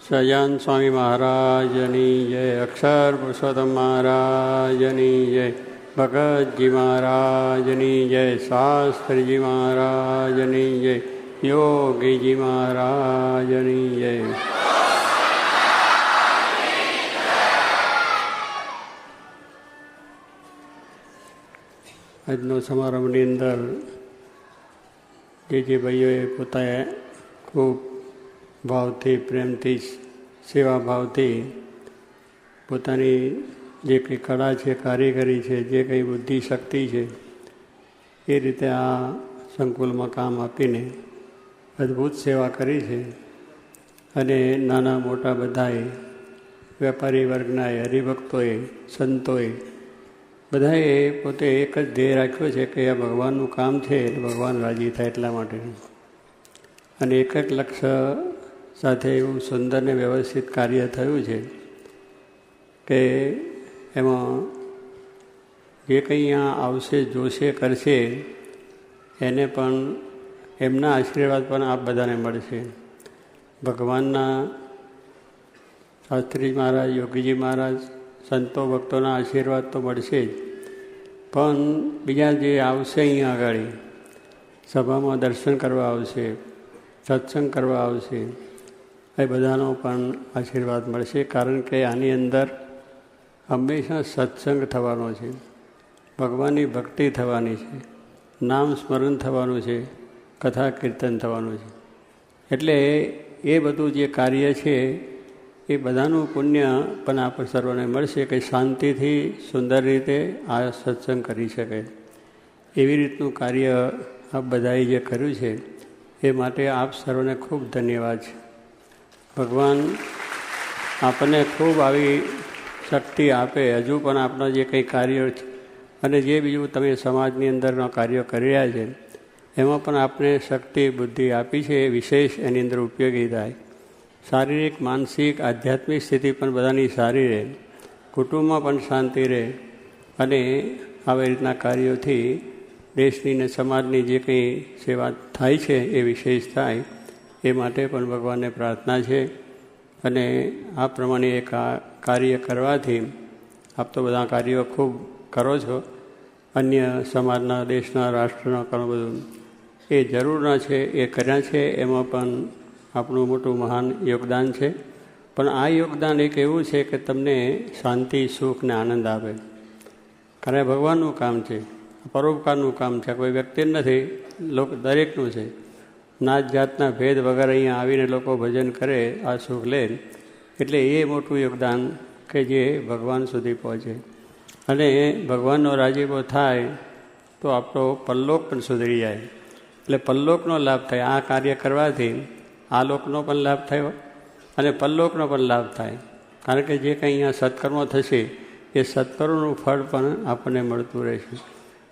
સજાન સ્વામી મહારાજની જય અક્ષર પુરુષોત્તમ મહારાજની જય ભગતજી મહારાજની જય શાસ્ત્રીજી મહારાજની જય યોગીજી મહારાજની જય આજનો સમારંભની અંદર જે જે ભાઈઓએ પોતાએ ખૂબ ભાવથી પ્રેમથી સેવા ભાવથી પોતાની જે કંઈ કળા છે, કારીગરી છે, જે કંઈ બુદ્ધિ શક્તિ છે, એ રીતે આ સંકુલમાં કામ આપીને અદ્ભુત સેવા કરી છે. અને નાના મોટા બધાએ, વેપારી વર્ગનાએ, હરિભક્તોએ, સંતોએ, બધાએ પોતે એક જ ધ્યેય રાખ્યો છે કે આ ભગવાનનું કામ છે એટલે ભગવાન રાજી થાય એટલા માટે. અને એક એક લક્ષ્ય સાથે એવું સુંદર ને વ્યવસ્થિત કાર્ય થયું છે કે એમાં જે કંઈ અહીંયા આવશે, જોશે, કરશે, એને પણ એમના આશીર્વાદ પણ આપ બધાને મળશે. ભગવાનના શાસ્ત્રી મહારાજ, યોગીજી મહારાજ, સંતો ભક્તોના આશીર્વાદ તો મળશે જ. પણ બીજા જે આવશે અહીંયા આગળ, સભામાં દર્શન કરવા આવશે, સત્સંગ કરવા આવશે એ બધાનો પણ આશીર્વાદ મળશે, કારણ કે આની અંદર હંમેશા સત્સંગ થવાનો છે, ભગવાનની ભક્તિ થવાની છે, નામ સ્મરણ થવાનું છે, કથા કીર્તન થવાનું છે. એટલે એ બધું જે કાર્ય છે, એ બધાનું પુણ્ય પણ આપણે સર્વને મળશે કે શાંતિથી, સુંદર રીતે આ સત્સંગ કરી શકે. એવી રીતનું કાર્ય આપ બધાએ જે કર્યું છે, એ માટે આપ સર્વને ખૂબ ધન્યવાદ છે. ભગવાન આપણને ખૂબ આવી શક્તિ આપે. હજુ પણ આપણા જે કંઈ કાર્યો અને જે બીજું તમે સમાજની અંદરના કાર્યો કરી રહ્યા છે, એમાં પણ આપણે શક્તિ, બુદ્ધિ આપી છે, એ વિશેષ એની અંદર ઉપયોગી થાય. શારીરિક, માનસિક, આધ્યાત્મિક સ્થિતિ પણ બધાની સારી રહે. કુટુંબમાં પણ શાંતિ રહે, અને આવી રીતના કાર્યોથી દેશની ને સમાજની જે કંઈ સેવા થાય છે, એ વિશેષ થાય. એ માટે પણ ભગવાનને પ્રાર્થના છે. અને આ પ્રમાણે એ કાર્ય કરવાથી આપ તો બધા કાર્યો ખૂબ કરો છો. અન્ય સમાજના, દેશના, રાષ્ટ્રના ઘણું બધું એ જરૂરના છે, એ કર્યા છે. એમાં પણ આપણું મોટું મહાન યોગદાન છે. પણ આ યોગદાન એક એવું છે કે તમને શાંતિ, સુખ ને આનંદ આપે. કારણ ભગવાનનું કામ છે પરોપકારનું કામ છે. કોઈ વ્યક્તિ નથી, લોક દરેકનું છે. નાત જાતના ભેદ વગર અહીંયા આવીને લોકો ભજન કરે, આ સુખ લે. એટલે એ મોટું યોગદાન કે જે ભગવાન સુધી પહોંચે. અને ભગવાનનો રાજીપો થાય તો આપણો પલ્લોક પણ સુધરી જાય. એટલે પલ્લોકનો લાભ થાય. આ કાર્ય કરવાથી આ લોકનો પણ લાભ થયો અને પલ્લોકનો પણ લાભ થાય. કારણ કે જે કંઈ અહીંયા સત્કર્મો થશે, એ સત્કર્મનું ફળ પણ આપણને મળતું રહેશે.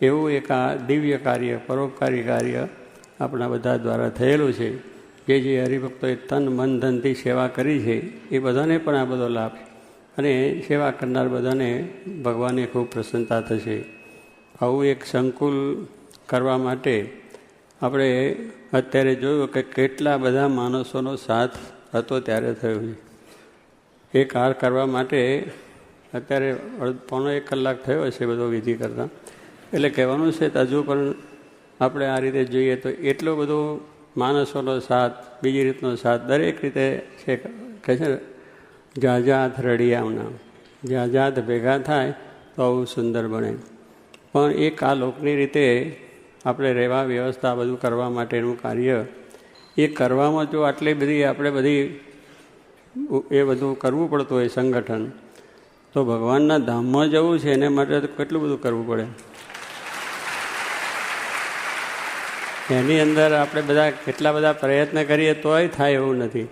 એવું એક આ દિવ્ય કાર્ય, પરોપકારી કાર્ય આપણા બધા દ્વારા થયેલું છે જે જે હરિભક્તોએ તન, મન, ધનથી સેવા કરી છે, એ બધાને પણ આ બધો લાભ અને સેવા કરનાર બધાને ભગવાનને ખૂબ પ્રસન્નતા થશે. આવું એક સંકુલ કરવા માટે આપણે અત્યારે જોયું કે કેટલા બધા માણસોનો સાથ હતો ત્યારે થયો છે. એ કાર કરવા માટે અત્યારે પોણો એક કલાક થયો હશે બધો વિધિ કરતાં. એટલે કહેવાનું છે તો હજુ પણ આપણે આ રીતે જોઈએ તો એટલો બધો માણસોનો સાથ, બીજી રીતનો સાથ દરેક રીતે છે કહે છે ને, જાજાત રડિયામના જાજાત ભેગા થાય તો આવું સુંદર બને. પણ એક આ લોકની રીતે આપણે રહેવા, વ્યવસ્થા બધું કરવા માટેનું કાર્ય, એ કરવામાં જો આટલી બધી આપણે બધી એ બધું કરવું પડતું હોય સંગઠન, તો ભગવાનના ધામમાં જવું છે, એને માટે કેટલું બધું કરવું પડે? એની અંદર આપણે બધા કેટલા બધા પ્રયત્ન કરીએ તોય થાય એવું નથી.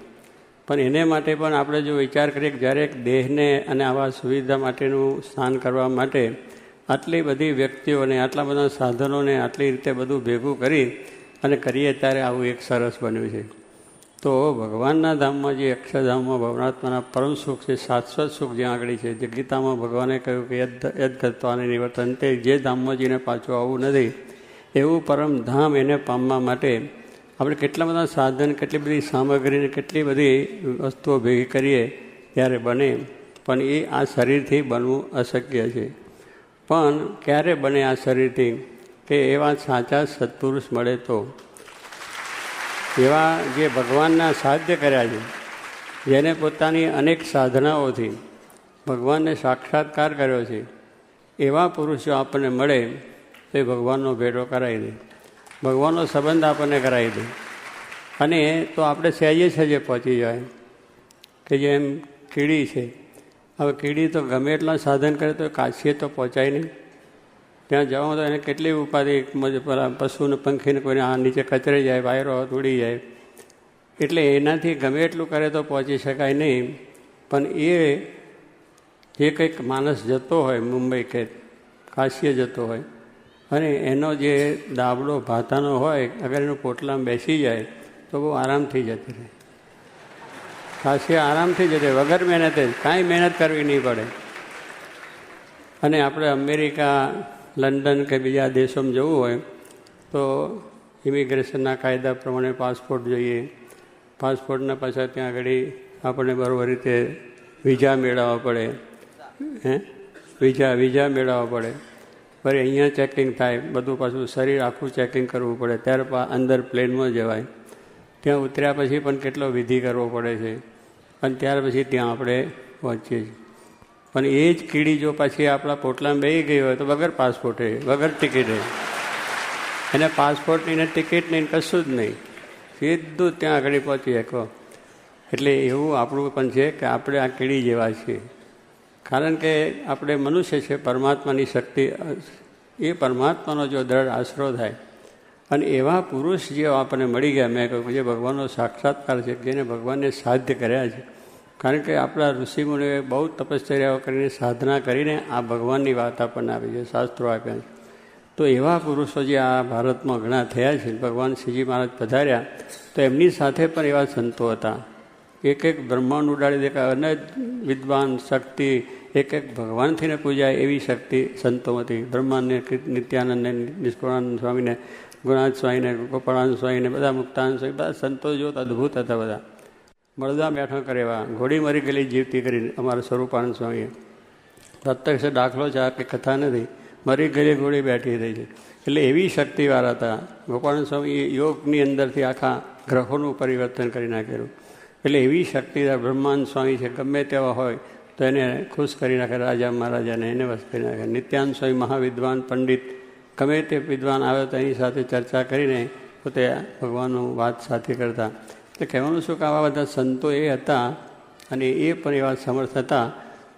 પણ એને માટે પણ આપણે જો વિચાર કરીએ કે જ્યારે દેહને અને આવા સુવિધા માટેનું સ્નાન કરવા માટે આટલી બધી વ્યક્તિઓને, આટલા બધા સાધનોને આટલી રીતે બધું ભેગું કરી અને કરીએ ત્યારે આવું એક સરસ બન્યું છે. તો ભગવાનના ધામમાં જે અક્ષરધામમાં ભવનાત્માના પરમ સુખ છે શાશ્વત સુખ જ્યાં આગળ છે, જે ગીતામાં ભગવાને કહ્યું કે યદ યદ ગત્વાને નિવર્તન તે જે ધામમાં જઈને પાછું આવવું નથી એવું પરમધામ એને પામવા માટે આપણે કેટલા બધા સાધન, કેટલી બધી સામગ્રીને કેટલી બધી વસ્તુઓ ભેગી કરીએ ત્યારે બને. પણ એ આ શરીરથી બનવું અશક્ય છે. પણ ક્યારે બને આ શરીરથી? કે એવા સાચા સત્પુરુષ મળે તો. એવા જે ભગવાનના સાધ્ય કર્યા છે, જેને પોતાની અનેક સાધનાઓથી ભગવાનને સાક્ષાત્કાર કર્યો છે, એવા પુરુષો આપણને મળે તો એ ભગવાનનો ભેટો કરાવી દે. ભગવાનનો સંબંધ આપણને કરાવી દે. અને તો આપણે સહેજે સહેજે પહોંચી જાય. કે જેમ કીડી છે. હવે કીડી તો ગમે એટલા સાધન કરે તો કાશીએ તો પહોંચાય નહીં. ત્યાં જવા તો એને કેટલી ઉપાધિ પશુને, પંખીને કોઈને આ નીચે કચરે જાય, વાયરો ઉડી જાય. એટલે એનાથી ગમે એટલું કરે તો પહોંચી શકાય નહીં. પણ એ જે કંઈક માણસ જતો હોય, મુંબઈ કે કાશીએ જતો હોય અને એનો જે દાબડો ભાતાનો હોય, અગર એનું પોટલામાં બેસી જાય, તો બહુ આરામથી જતી રહે. કાશી આરામથી જતી વગર મહેનતે, કાંઈ મહેનત કરવી નહીં પડે. અને આપણે અમેરિકા, લંડન કે બીજા દેશોમાં જવું હોય, તો ઇમિગ્રેશનના કાયદા પ્રમાણે પાસપોર્ટ જોઈએ. પાસપોર્ટના પાછા ત્યાં આગળ આપણને બરોબર રીતે વિઝા મેળવવા પડે. હે? વિઝા વિઝા મેળવવા પડે. ફરી અહીંયા ચેકિંગ થાય, બધું પાછું શરીર આખું ચેકિંગ કરવું પડે. ત્યાર અંદર પ્લેનમાં જવાય. ત્યાં ઉતર્યા પછી પણ કેટલો વિધિ કરવો પડે છે. અને ત્યાર પછી ત્યાં આપણે પહોંચીએ છીએ. પણ એ જ કીડી જો પછી આપણા પોટલામાં બેસી ગઈ હોય તો વગર પાસપોર્ટે વગર ટિકિટે એને પાસપોર્ટ નહીં ટિકિટ નહીં કશું જ નહીં. સીધું ત્યાં આગળ પહોંચી શકો એટલે એવું આપણું પણ છે કે આપણે આ કીડી જેવા છીએ. કારણ કે આપણે મનુષ્ય છે, પરમાત્માની શક્તિ, એ પરમાત્માનો જો દ્રઢ આશરો થાય, અને એવા પુરુષ જે આપણને મળી ગયા. મેં કહ્યું જે ભગવાનનો સાક્ષાત્કાર છે, જેને ભગવાનને સાધ્ય કર્યા છે. કારણ કે આપણા ઋષિમુનિઓએ બહુ તપશ્ચર્યાઓ કરીને સાધના કરીને આ ભગવાનની વાત આપણને આપી છે, શાસ્ત્રો આપ્યા છે. તો એવા પુરુષો જે આ ભારતમાં ઘણા થયા છે, ભગવાન શ્રીજી મહારાજ પધાર્યા, તો એમની સાથે પણ એવા સંતો હતા. એક એક બ્રહ્માંડ ઉડાડી દેખાય અને વિદ્વાન શક્તિ, એક એક ભગવાનથીને પૂજાય એવી શક્તિ સંતોમાંથી. બ્રહ્માંડને નિત્યાનંદને નિષ્કુળાનંદ સ્વામીને, ગુણાનંદ સ્વામીને, ગોપાળાનંદ સ્વામીને, બધા મુક્તાનંદ સ્વામી, બધા સંતો જોત અદ્ભુત હતા બધા. મળદા બેઠો કરેવા ઘોડી મરી ગયેલી જીવતી કરીને અમારા સ્વરૂપાનંદ સ્વામીએ. પ્રત્યક્ષ દાખલો છે, આ કંઈ કથા નથી. મરી ગયેલી ઘોડી બેઠી રહી છે. એટલે એવી શક્તિવાળા હતા. ગોપાળાનંદ સ્વામી યોગની અંદરથી આખા ગ્રહોનું પરિવર્તન કરી નાખેલું. એટલે એવી શક્તિદાર બ્રહ્માંડ સ્વામી છે, ગમે તેવા હોય, તો એને ખુશ કરી નાખે, રાજા મહારાજાને એને વસ કરી નાખે. નિત્યાન સ્વામી મહાવિદ્વાન પંડિત, ગમે તે વિદ્વાન આવે તો એની સાથે ચર્ચા કરીને પોતે ભગવાનનું વાત સાથે કરતા. એટલે કહેવાનું શું કે આવા બધા સંતો એ હતા અને એ પણ એવા સમર્થ હતા,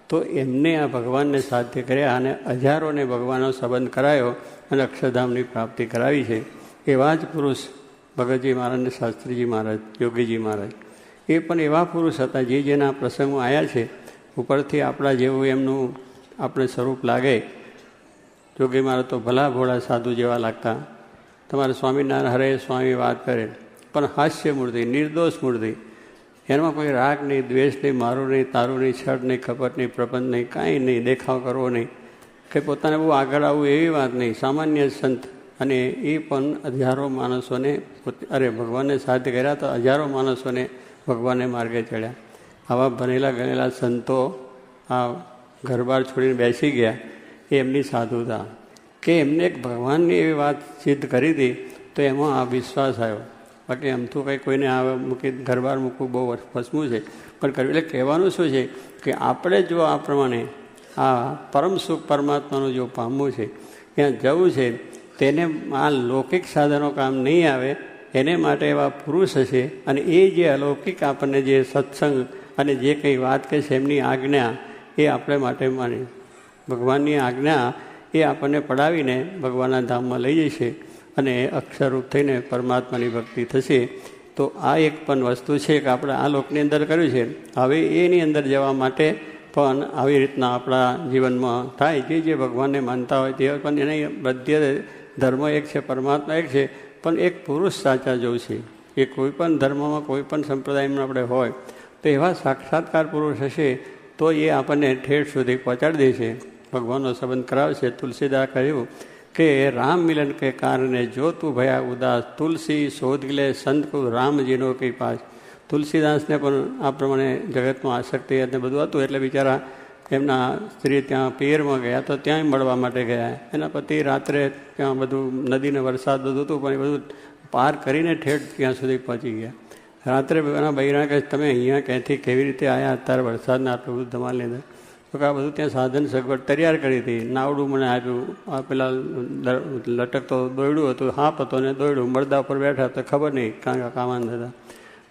તો એમને આ ભગવાનને સાધ્ય કર્યા અને હજારોને ભગવાનનો સંબંધ કરાયો અને અક્ષરધામની પ્રાપ્તિ કરાવી છે. એવા જ પુરુષ ભગતજી મહારાજ ને શાસ્ત્રીજી મહારાજ, યોગીજી મહારાજ. એ પણ એવા પુરુષ હતા જે જેના પ્રસંગો આવ્યા છે, ઉપરથી આપણા જેવું એમનું આપણે સ્વરૂપ લાગે. જો કે મારા તો ભલા ભોળા સાધુ જેવા લાગતા. તમારે સ્વામિનારાયણ હરે સ્વામી વાત કરે. પણ હાસ્ય મૂર્તિ, નિર્દોષ મૂર્તિ. એમાં કોઈ રાગ નહીં, દ્વેષ નહીં, મારું નહીં, તારું નહીં છળ નહીં કપટ નહીં પ્રપંચ નહીં, કાંઈ નહીં, દેખાવ કરવો નહીં. કે પોતાને બહુ આગળ આવવું એવી વાત નહીં. સામાન્ય સંત અને એ પણ હજારો માણસોને અરે ભગવાનને સાધ્ય કર્યા તો હજારો માણસોને ભગવાનને માર્ગે ચડ્યા. આવા ભણેલા ગણેલા સંતો આ ઘરબાર છોડીને બેસી ગયા એ એમની સાધુતા. કે એમને એક ભગવાનની એવી વાત સિદ્ધ કરી હતી તો એમાં આ વિશ્વાસ આવ્યો. બાકી એમ તો કંઈ કોઈને આ મૂકી ઘરબાર મૂકવું બહુ ફસવું છે. પણ કરવું એટલે કહેવાનું શું છે કે આપણે જો આ પ્રમાણે આ પરમ સુખ પરમાત્માનું જો પામવું છે, ત્યાં જવું છે, તેને આ લૌકિક સાધનો કામ નહીં આવે એને માટે એવા પુરુષ હશે અને એ જે અલૌકિક આપણને જે સત્સંગ અને જે કંઈ વાત કહે છે એમની આજ્ઞા એ આપણે માટે માની. ભગવાનની આજ્ઞા એ આપણને પડાવીને ભગવાનના ધામમાં લઈ જશે અને અક્ષરરૂપ થઈને પરમાત્માની ભક્તિ થશે. તો આ એક પણ વસ્તુ છે કે આપણે આ લોકની અંદર કર્યું છે. હવે એની અંદર જવા માટે પણ આવી રીતના આપણા જીવનમાં થાય. જે જે ભગવાનને માનતા હોય તે પણ એને બધે ધર્મ એક છે, પરમાત્મા એક છે. પણ એક પુરુષ સાચા છે. એ કોઈ પણ ધર્મમાં, કોઈ પણ સંપ્રદાયમાં આપણે હોય, તો એવા સાક્ષાત્કાર પુરુષ હશે, તો એ આપણને ઠેઠ સુધી પહોંચાડી દેશે. ભગવાનનો સંબંધ કરાવશે. તુલસીદા કહ્યું કે, રામ મિલન કે કારણે જો તું ભયા ઉદાસ, તુલસી શોધ લે સંત કુ રામજીનો કૃપા તુલસીદાસને પણ આ પ્રમાણે જગતમાં આસક્તિ અને બધું હતું, એટલે બિચારા એમના સ્ત્રી ત્યાં પિયરમાં ગયા તો ત્યાંય મળવા માટે ગયા. એના પતિ રાત્રે ત્યાં બધું નદીને વરસાદ બધું હતું, પણ એ બધું પાર કરીને ઠેઠ ત્યાં સુધી પહોંચી ગયા. રાત્રે એના બૈરા કહે, તમે અહીંયા ક્યાંથી કેવી રીતે આવ્યા અત્યારે વરસાદના આટલું બધું ધમાલ લીધે તો આ બધું ત્યાં સાધન સગવડ તૈયાર કરી હતી. નાવડું મને આપ્યું. આ પેલા લટકતો દોયડું હતું, હાપ હતો ને દોયડું મળદા ઉપર બેઠા તો ખબર નહીં, કારણ કે કામાન થતા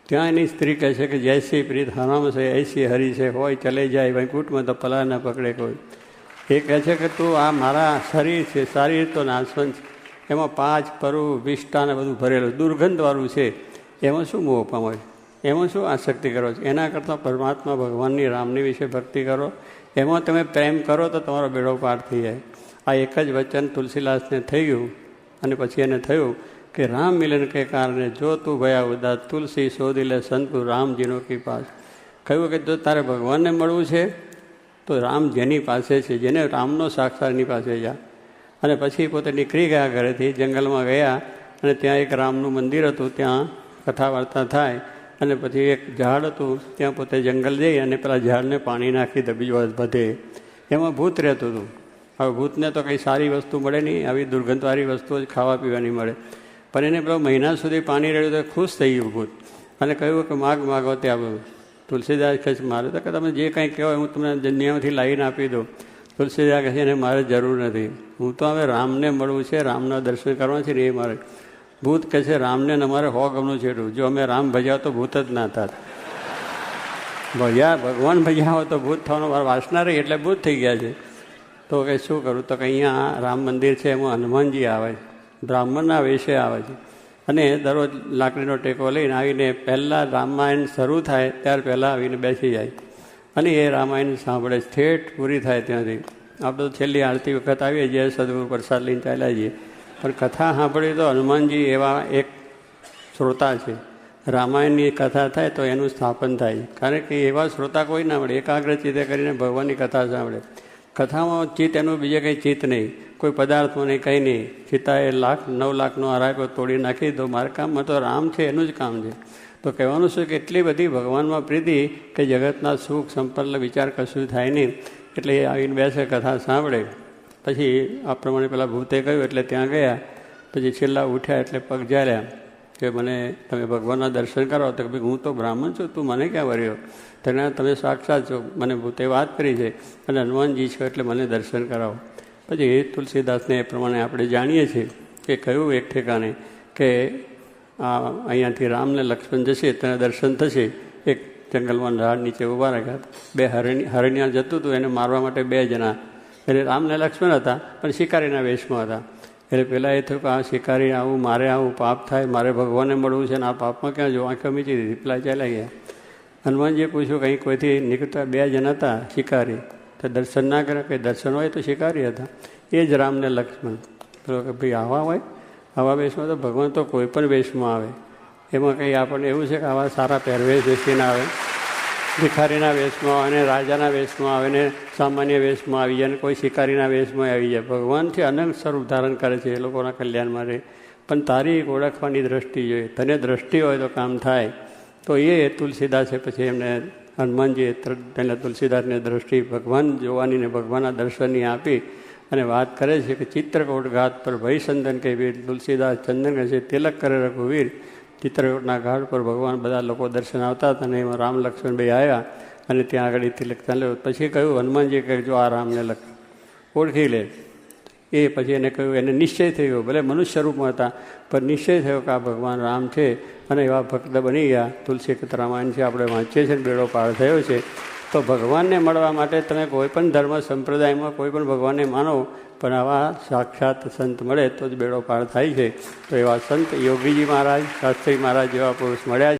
ત્યાં એની સ્ત્રી કહે છે કે જૈસી પ્રીત, હરામ છે એસી હરી છે, હોય ચલે જાય કૂટમાં તો પલા ના પકડે કોઈ. એ કહે છે કે તું આ મારા શરીર છે, શરીર તો નાશવંત છે. એમાં પાંચ પરુ વિષ્ટા ને બધું ભરેલું, દુર્ગંધવાળું છે. એમાં શું મોહ પામો એમાં શું આસક્તિ કરો છો? એના કરતાં પરમાત્મા ભગવાનની રામની વિશે ભક્તિ કરો. એમાં તમે પ્રેમ કરો તો તમારો બેડો પાર થઈ જાય. આ એક જ વચન તુલસીદાસને થઈ ગયું અને પછી એને થયું. કે રામ મિલન કે કારણે જો તું ભયા ઉદા તુલસી શોધી લે સંતુ રામજીનો કી પાસ કહ્યું કે જો તારે ભગવાનને મળવું છે, તો રામ જેની પાસે છે, જેને રામનો સાક્ષાતની પાસે જા. અને પછી પોતે નીકળી ગયા ઘરેથી જંગલમાં ગયા અને ત્યાં એક રામનું મંદિર હતું, ત્યાં કથા વાર્તા થાય અને પછી એક ઝાડ હતું, ત્યાં પોતે જંગલ જઈ અને પેલા ઝાડને પાણી નાખી દે બીજું વધે એમાં ભૂત રહેતું હતું. હવે ભૂતને તો કંઈ સારી વસ્તુ મળે નહીં, આવી દુર્ગંધવાળી વસ્તુઓ જ ખાવા પીવાની મળે. પણ એને પેલો મહિના સુધી પાણી રેડ્યું તો ખુશ થઈ ગયું ભૂત. અને કહ્યું કે માગ, માગો ત્યાં તુલસીદાસ કહે છે, મારે તો કે તમે જે કંઈ કહો, હું તમને દુનિયામાંથી લાવીને આપી દઉં. તુલસીદાસ કહે છે, એને મારે જરૂર નથી. હું તો હવે રામને મળવું છે, રામના દર્શન કરવા છે ને એ મારે. ભૂત કહે છે, રામને અમારે હો ગમનું છેડું જો અમે રામ ભજ્યા તો ભૂત જ ના થાત. ભજ્યા, ભગવાન ભજ્યા હોય તો ભૂત થવાનો મારે વાસના રહી, એટલે ભૂત થઈ ગયા છે. તો કે શું કરું? તો કે અહીંયા રામ મંદિર છે, એમાં હનુમાનજી આવે. છે બ્રાહ્મણના વેશે આવે છે. અને દરરોજ લાકડીનો ટેકો લઈને આવીને પહેલાં રામાયણ શરૂ થાય, ત્યાર પહેલાં આવીને બેસી જાય. અને એ રામાયણ સાંભળે, ઠેઠ પૂરી થાય ત્યાંથી. આપણે તો છેલ્લી આરતી વખત આવીએ જય સદગુરુ પ્રસાદ લઈને ચાલ્યા જઈએ. પણ કથા સાંભળી તો હનુમાનજી એવા એક શ્રોતા છે. રામાયણની કથા થાય તો એનું સ્થાપન થાય. કારણ કે એવા શ્રોતા કોઈ ના મળે, એકાગ્ર ચિત્તે કરીને ભગવાનની કથા સાંભળે. કથામાં ચિત્ત એનું બીજે કંઈ ચિત્ત નહીં. કોઈ પદાર્થો નહીં, કંઈ નહીં. સીતાએ લાખ, નવ લાખનો હરાયો તોડી નાખી તો મારા કામમાં તો રામ છે, એનું જ કામ છે. તો કહેવાનું શું કે એટલી બધી ભગવાનમાં પ્રીતિ કે જગતના સુખ સંપન્ન વિચાર કશું થાય નહીં. એટલે એ આવીને બેસે, કથા સાંભળે. પછી આ પ્રમાણે પેલા ભૂતે કહ્યું એટલે ત્યાં ગયા. પછી છેલ્લા ઉઠ્યા એટલે પગ જાર્યા કે મને તમે ભગવાનના દર્શન કરો, તો ભાઈ હું તો બ્રાહ્મણ છું, તું મને ક્યાં વર્યો? તેના તમે સાક્ષાત છો, મને ભૂતે વાત કરી છે, અને હનુમાનજી છો, એટલે મને દર્શન કરાવો. પછી એ તુલસીદાસને એ પ્રમાણે આપણે જાણીએ છીએ કે કયું એક ઠેકાણે કે આ અહીંયાથી રામને લક્ષ્મણ જશે, તેને દર્શન થશે, એક જંગલમાં ઝાડ નીચે ઊભા રાખ્યા બે હરણી હરણિયા જતું હતું, એને મારવા માટે બે જણા. એટલે રામને લક્ષ્મણ હતા, પણ શિકારીના વેશમાં હતા. એટલે પહેલાં એ થયું કે આ શિકારી આવું, મારે આવું પાપ થાય, મારે ભગવાનને મળવું છે ને આ પાપમાં ક્યાં જો આંખે મીચી દીધી, પેલા ચાલ્યા ગયા. હનુમાનજીએ પૂછ્યું, કંઈ કોઈથી નીકળતા બે જણ હતા શિકારી, તો દર્શન ના કરે કંઈ દર્શન હોય તો શિકારી હતા. એ જ રામને લક્ષ્મણ. પેલો કે ભાઈ આવા હોય? આવા વેશમાં તો ભગવાન તો કોઈ પણ વેશમાં આવે. એમાં કંઈ આપણને એવું છે કે આવા સારા પહેરવેશ વેસીને આવે? ભિખારીના વેશમાં આવે ને રાજાના વેશમાં આવે ને સામાન્ય વેશમાં આવી જાય ને કોઈ શિકારીના વેશમાં આવી જાય. ભગવાનથી અનંત સ્વરૂપ ધારણ કરે છે એ લોકોના કલ્યાણ માટે પણ તારી ઓળખવાની દ્રષ્ટિ જોઈએ. તને દ્રષ્ટિ હોય તો કામ થાય. તો એ તુલસીદાસે પછી એમને હનુમાનજીએ તેને તુલસીદાસને દ્રષ્ટિ ભગવાન જોવાની ને ભગવાનના દર્શનની આપી અને વાત કરે છે કે ચિત્રકોટ ઘાત પર ભયસંદન કહેવી તુલસીદાસ ચંદન કહે છે, તિલક કરે રઘુવીર ચિત્રકોટના ઘાટ પર ભગવાન બધા લોકો દર્શન આવતા હતા અને એમાં રામ લક્ષ્મણભાઈ આવ્યા અને ત્યાં આગળ તિલક ચાલ્યો પછી કહ્યું હનુમાનજી કહ્યું, જો આ રામને લખ. ઓળખી લે. એ પછી એને કહ્યું, એને નિશ્ચય થયો. ભલે મનુષ્ય રૂપમાં હતા, પણ નિશ્ચય થયો કે આ ભગવાન રામ છે અને એવા ભક્ત બની ગયા. તુલસી રામાયણ છે, આપણે વાંચીએ છીએ બેડો પાર થયો છે. તો ભગવાનને મળવા માટે તમે કોઈ પણ ધર્મ સંપ્રદાયમાં કોઈ પણ ભગવાનને માનો, પણ આવા સાક્ષાત સંત મળે તો જ બેડો પાર થાય છે. તો એવા સંત યોગીજી મહારાજ, શાસ્ત્રી મહારાજ, જેવા પુરુષ મળ્યા